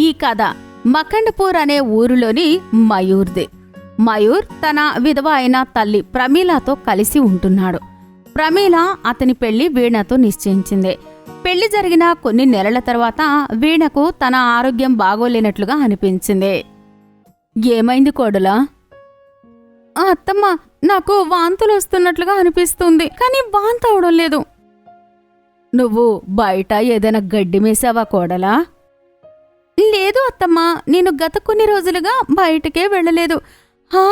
ఈ కథ మఖండ్పూర్ అనే ఊరిలోని మయూర్ది. మయూర్ తన విధవ అయిన తల్లి ప్రమీలాతో కలిసి ఉంటున్నాడు. ప్రమీల అతని పెళ్ళి వీణతో నిశ్చయించింది. పెళ్ళి జరిగిన కొన్ని నెలల తర్వాత వీణకు తన ఆరోగ్యం బాగోలేనట్లుగా అనిపించింది. ఏమైంది కోడలా? అత్తమ్మ నాకు వాంతులు వస్తున్నట్లుగా అనిపిస్తుంది కానీ వాంత అవడం లేదు. నువ్వు బయట ఏదైనా గడ్డి మేసావా కోడలా? లేదు అత్తమ్మ నేను గత కొన్ని రోజులుగా బయటకే వెళ్ళలేదు. హా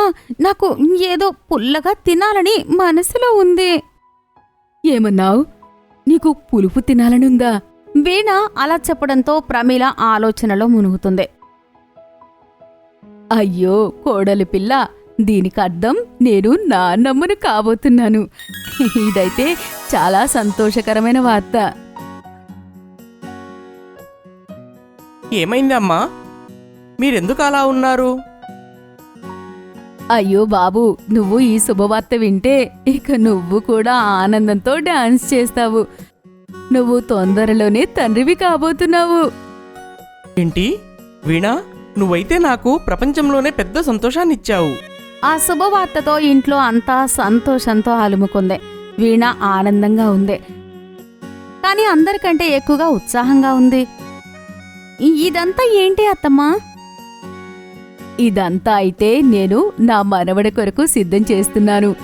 నాకు ఏదో పుల్లగా తినాలని మనసులో ఉంది. ఏమన్నావు? నీకు పులుపు తినాలని ఉందా వీణ అలా చెప్పడంతో ప్రమీల ఆలోచనలో మునుగుతుంది. అయ్యో కోడలి పిల్ల దీనికి అర్థం నేను నాన్నమ్మను కాబోతున్నాను. ఇదైతే చాలా సంతోషకరమైన వార్త. ఏమైంది అమ్మా మీరెందుకు అలా ఉన్నారు? అయ్యో బాబు నువ్వు ఈ శుభవార్త వింటే ఇక నువ్వు కూడా ఆనందంతో డాన్స్ చేస్తావు. నువ్వు తొందరలోనే తండ్రివి కాబోతున్నావు. ఏంటి? వీణా నువ్వైతే నాకు ప్రపంచంలోనే పెద్ద సంతోషాన్ని ఇచ్చావు ఆ శుభవార్తతో ఇంట్లో అంతా సంతోషంతో అలుముకుంది. వీణ ఆనందంగా ఉంది. కానీ అందరికంటే ఎక్కువగా ఉత్సాహంగా ఉంది. ఇదంతా ఏంటి అత్తమ్మా? ఇదంతా అయితే నేను నా మనవడి కొరకు సిద్ధం చేస్తున్నాను.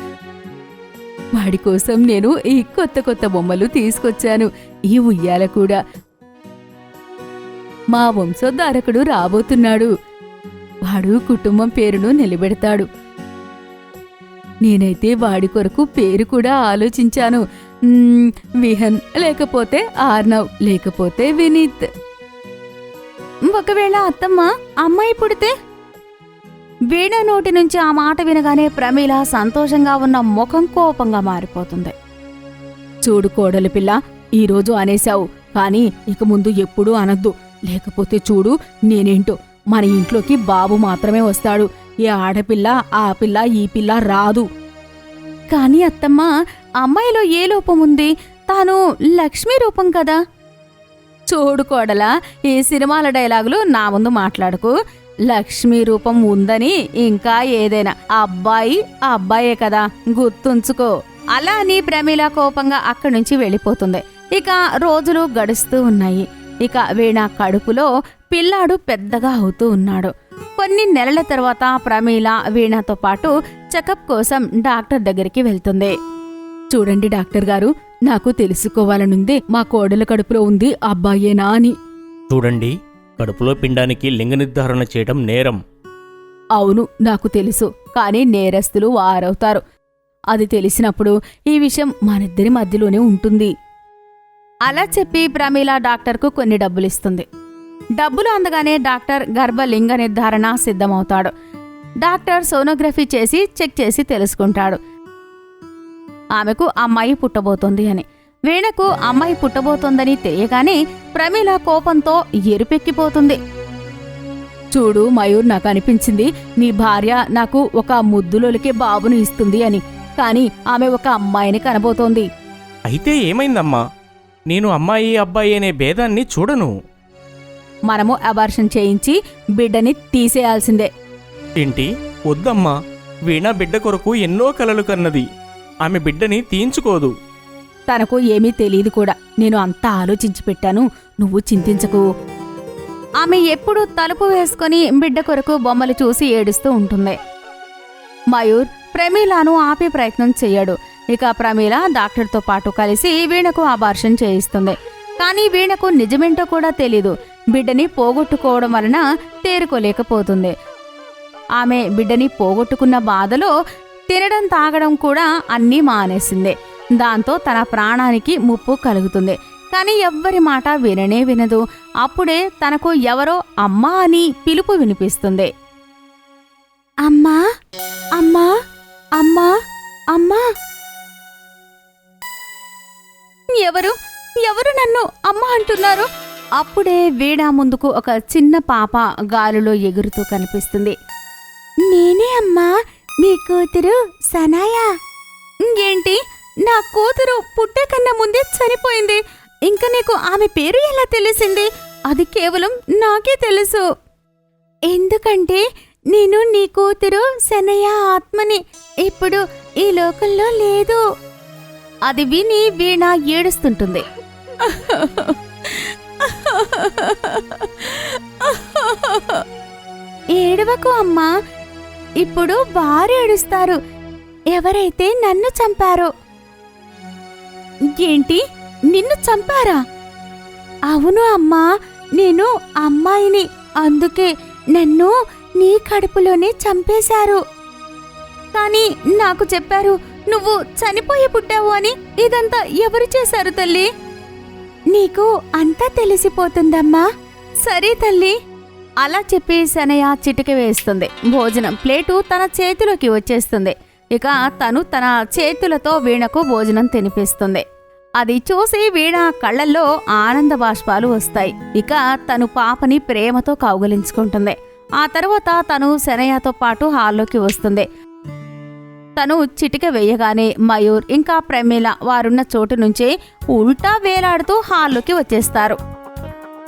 వాడి కోసం నేను ఈ కొత్త కొత్త బొమ్మలు తీసుకొచ్చాను. ఈ ఉయ్యాల కూడా. మా వంశోద్ధారకుడు రాబోతున్నాడు. వాడు కుటుంబం పేరును నిలబెడతాడు. నేనైతే వాడి కొరకు పేరు కూడా ఆలోచించాను. విహన్ లేకపోతే ఆర్నవ్ లేకపోతే వినీత్. ఒకవేళ అత్తమ్మ అమ్మాయి పుడితే? వీణ నోటి నుంచి ఆ మాట వినగానే ప్రమీల సంతోషంగా ఉన్న ముఖం కోపంగా మారిపోతుంది. చూడు కోడలి పిల్ల ఈరోజు అనేశావు కానీ ఇక ముందు ఎప్పుడూ అనద్దు. లేకపోతే చూడు నేనేంటో మన ఇంట్లోకి బాబు మాత్రమే వస్తాడు. ఏ ఆడపిల్ల ఆ పిల్ల ఈ పిల్ల రాదు. కానీ అత్తమ్మ అమ్మాయిలో ఏ లోపం ఉంది? తాను లక్ష్మీ రూపం కదా? చూడు కోడలా ఈ సినిమాల డైలాగులు నా ముందు మాట్లాడుకు. లక్ష్మీ రూపం ఉందని ఇంకా ఏదైనా. అబ్బాయి అబ్బాయే కదా గుర్తుంచుకో. అలా అని ప్రమీల కోపంగా అక్కడి నుంచి వెళ్ళిపోతుంది. ఇక రోజులు గడుస్తూ ఉన్నాయి. ఇక వీణ కడుపులో పిల్లాడు పెద్దగా అవుతూ ఉన్నాడు. కొన్ని నెలల తర్వాత ప్రమీల వీణతో పాటు చెకప్ కోసం డాక్టర్ దగ్గరికి వెళ్తుంది. చూడండి డాక్టర్ గారు నాకు తెలుసుకోవాలనుంది మా కోడల కడుపులో ఉంది అబ్బాయేనా అని. చూడండి కడుపులో పిండానికి లింగ నిర్ధారణ చేయడం నేరం. అవును నాకు తెలుసు కానీ నేరస్తులు వారవుతారు. అది తెలిసినప్పుడు ఈ విషయం మనిద్దరి మధ్యలోనే ఉంటుంది. అలా చెప్పి ప్రమీల డాక్టర్కు కొన్ని డబ్బులిస్తుంది. డబ్బులు అందగానే డాక్టర్ గర్భలింగ నిర్ధారణ సిద్ధమవుతాడు. డాక్టర్ సోనోగ్రఫీ చేసి చెక్ చేసి తెలుసుకుంటాడు. ఆమెకు అమ్మాయి పుట్టబోతోంది అని. వీణకు అమ్మాయి పుట్టబోతోందని తెలియగానే ప్రమీల కోపంతో ఎరుపెక్కిపోతుంది. చూడు మయూర్ నాకు అనిపించింది నీ భార్య నాకు ఒక ముద్దులోలికే బాబును ఇస్తుంది అని. కానీ ఆమె ఒక అమ్మాయిని కనబోతోంది. అయితే ఏమైందమ్మా? నేను అమ్మాయి అబ్బాయి అనే భేదాన్ని చూడను. మనము అబార్షన్ చేయించి బిడ్డని తీసేయాల్సిందే. ఏంటి? వద్దమ్మా. వీణ బిడ్డ కొరకు ఎన్నో కలలు కన్నది. ఆమె బిడ్డని తీయించుకోదు. తనకు ఏమీ తెలియదు కూడా. నేను అంతా ఆలోచించి పెట్టాను. నువ్వు చింతించకు. ఆమె ఎప్పుడూ తలుపు వేసుకొని బిడ్డ కొరకు బొమ్మలు చూసి ఏడుస్తూ ఉంటుంది. మయూర్ ప్రమీలాను ఆపే ప్రయత్నం చేయడు. ఇక ప్రమీల డాక్టర్తో పాటు కలిసి వీణకు అబార్షన్ చేయిస్తుంది. కానీ వీణకు నిజమేంటో కూడా తెలీదు. బిడ్డని పోగొట్టుకోవడం వలన తేరుకోలేకపోతుంది. ఆమె బిడ్డని పోగొట్టుకున్న బాధలో తినడం తాగడం కూడా అన్నీ మానేసింది. దాంతో తన ప్రాణానికి ముప్పు కలుగుతుంది. కానీ ఎవ్వరి మాట విననే వినదు. అప్పుడే తనకు ఎవరో అమ్మా అని పిలుపు వినిపిస్తుంది. అమ్మా అమ్మా అమ్మా అమ్మా. ఎవరు ఎవరు నన్ను అమ్మ అంటున్నారు? అప్పుడే వీణా ముందుకు ఒక చిన్న పాప గాలిలో ఎగురుతూ కనిపిస్తుంది. నేనే అమ్మా మీ కూతురు సనాయా? ఏంటి నా కూతురు పుట్టకన్నా ముందే చనిపోయింది. ఇంకా నీకు ఆమె పేరు ఎలా తెలిసింది? అది కేవలం నాకే తెలుసు. ఎందుకంటే నేను నీ కూతురు శనయ్య ఆత్మని ఇప్పుడు ఈ లోకంలో లేదు. అది విని వీణ ఏడుస్తుంటుంది. ఏడవకు అమ్మా. ఇప్పుడు వారు ఏడుస్తారు. ఎవరైతే నన్ను చంపారో? ఏంటి? నిన్ను చంపారా? అవును అమ్మా నేను అమ్మాయిని. అందుకే నన్ను నీ కడుపులోనే చంపేశారు. కానీ నాకు చెప్పారు నువ్వు చనిపోయి పుట్టావు అని ఇదంతా ఎవరు చేశారు తల్లి? నీకు అంతా తెలిసిపోతుందమ్మా. సరే తల్లి. అలా చెప్పి శనయ్య చిటిక వేస్తుంది. భోజనం ప్లేటు తన చేతిలోకి వచ్చేస్తుంది. ఇక తను తన చేతులతో వీణకు భోజనం తినిపిస్తుంది. అది చూసి వీణ కళ్ళల్లో ఆనంద బాష్పాలు వస్తాయి. ఇక తను పాపని ప్రేమతో కౌగలించుకుంటుంది. ఆ తర్వాత తను శనయ్యతో పాటు హాల్లోకి వస్తుంది. తను చిటిక వేయగానే మయూర్ ఇంకా ప్రమీల వారున్న చోటు నుంచే ఉల్టా వేలాడుతూ హాల్లోకి వచ్చేస్తారు.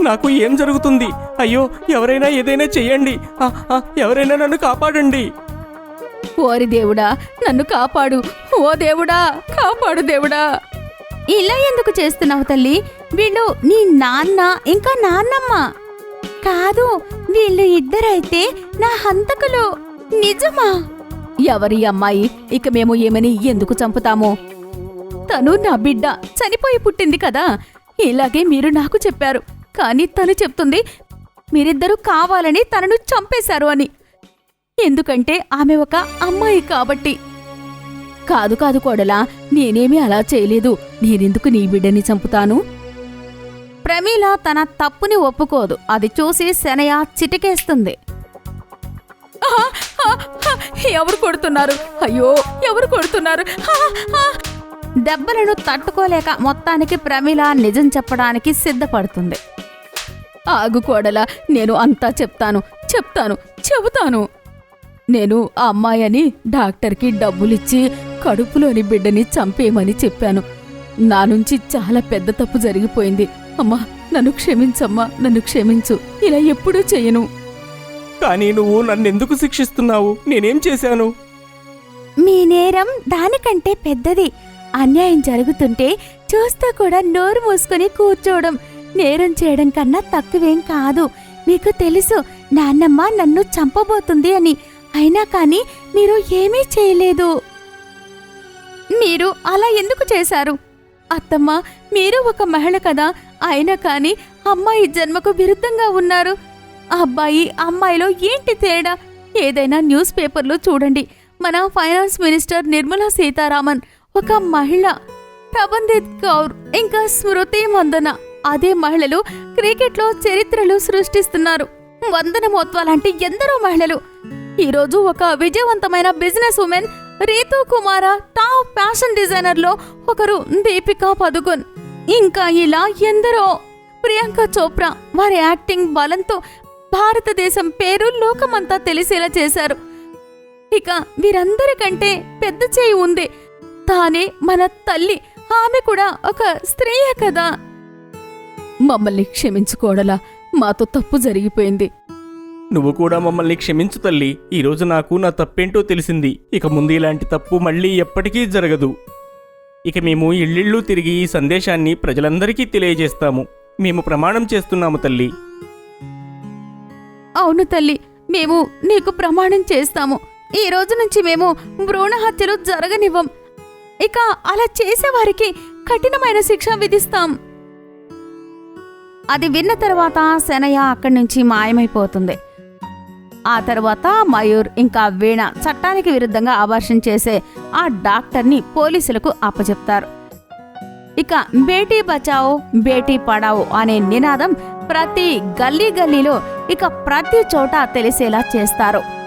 నాకు ఏం జరుగుతుంది? అయ్యో ఎవరైనా ఏదైనా చెయ్యండి. ఎవరైనా నన్ను కాపాడండి. ఓరి దేవుడా నన్ను కాపాడు. ఓ దేవుడా కాపాడు దేవుడా. ఇలా ఎందుకు చేస్తున్నావు తల్లి? వీళ్ళు నీ నాన్న ఇంకా నాన్నమ్మ. కాదు వీళ్ళు ఇద్దరైతే నా హంతకులు. నిజమా? ఎవరి అమ్మాయి? ఇక మేము ఏమని ఎందుకు చంపుతాము? తను నా బిడ్డ చనిపోయి పుట్టింది కదా. ఇలాగే మీరు నాకు చెప్పారు. కానీ తను చెప్తుంది మీరిద్దరూ కావాలని తనను చంపేశారు అని. ఎందుకంటే ఆమె ఒక అమ్మాయి కాబట్టి. కాదు కాదు కోడలా నేనేమీ అలా చేయలేదు. నేనెందుకు నీ బిడ్డని చంపుతాను? ప్రమీల తన తప్పుని ఒప్పుకోదు. అది చూసి శనయ చిటికేస్తుంది. ఎవరు కొడుతున్నారు? అయ్యో ఎవరు కొడుతున్నారు? దెబ్బలను తట్టుకోలేక మొత్తానికి ప్రమీల నిజం చెప్పడానికి సిద్ధపడుతుంది. ఆగు కోడలా నేను అంతా చెప్తాను చెప్తాను చెబుతాను. నేను ఆ అమ్మాయని డాక్టర్కి డబ్బులిచ్చి కడుపులోని బిడ్డని చంపేయమని చెప్పాను. నా నుంచి చాలా పెద్ద తప్పు జరిగిపోయింది. అమ్మా నన్ను క్షమించమ్మా నన్ను క్షమించు. ఇలా ఎప్పుడూ చెయ్యను కానీ నువ్వు నన్నెందుకు శిక్షిస్తున్నావు? నేనేం చేశాను? మీ నేరం దానికంటే పెద్దది. అన్యాయం జరుగుతుంటే చూస్తూ కూడా నోరు మూసుకొని కూర్చోవడం. నేరం చేయడం కన్నా తక్కువేం కాదు. మీకు తెలుసు నాన్నమ్మ నన్ను చంపబోతుంది అని. అయినా కానీ మీరు ఏమీ చేయలేదు. మీరు అలా ఎందుకు చేశారు? అత్తమ్మ మీరు ఒక మహిళ కదా. అయినా కానీ అమ్మాయి జన్మకు విరుద్ధంగా ఉన్నారు. అబ్బాయి అమ్మాయిలో ఏంటి తేడా? ఏదైనా న్యూస్ పేపర్లో చూడండి. మన ఫైనాన్స్ మినిస్టర్ నిర్మలా సీతారామన్ ఒక మహిళ. ప్రబంధిత్ కౌర్ ఇంకా స్మృతి మందన. అదే మహిళలు క్రికెట్లో చరిత్రలు సృష్టిస్తున్నారు. వందన మోత్వా లాంటి ఎందరో మహిళలు. ఈరోజు ఒక విజయవంతమైన business women Ritu Kumar top fashion డిజైనర్లో ఒకరు దీపికా పదుకొన్. ఇంకా ఇలా ఎందరో. ప్రియాంక చోప్రా వారి యాక్టింగ్ బలంతో భారతదేశం పేరు లోకమంతా తెలిసేలా చేశారు. ఇక వీరందరికంటే పెద్ద చేయి ఉంది. తానే మన తల్లి. ఆమె కూడా ఒక స్త్రీయే కదా. మమ్మల్ని క్షమించుకోడలా. మాతో తప్పు జరిగిపోయింది. నువ్వు కూడా మమ్మల్ని క్షమించు తల్లి. ఈరోజు నాకు నా తప్పేంటో తెలిసింది. ఇక ముందు ఇలాంటి తప్పు మళ్ళీ ఎప్పటికీ జరగదు. ఇక మేము ఇళ్ళిళ్ళు తిరిగి ఈ సందేశాన్ని ప్రజలందరికీ తెలియజేస్తాము. మేము ప్రమాణం చేస్తున్నాము తల్లి. అవును తల్లి. మేము నీకు ప్రమాణం చేస్తాము. ఈ రోజు నుంచి మేము భ్రూణ హత్యలు జరగనివ్వం. ఇక అలా చేసేవారికి కఠినమైన శిక్ష విధిస్తాం. అది విన్న తర్వాత శనయ్య అక్కడి నుంచి మాయమైపోతుంది. ఆ తర్వాత మయూర్ ఇంకా వీణ చట్టానికి విరుద్ధంగా అబార్షన్ చేసే ఆ డాక్టర్ని పోలీసులకు అప్పచెప్తారు. ఇక బేటీ బచావో బేటీ పడావో అనే నినాదం ప్రతి గల్లీ గల్లీలో ఇక ప్రతి చోట తెలిసేలా చేస్తారు.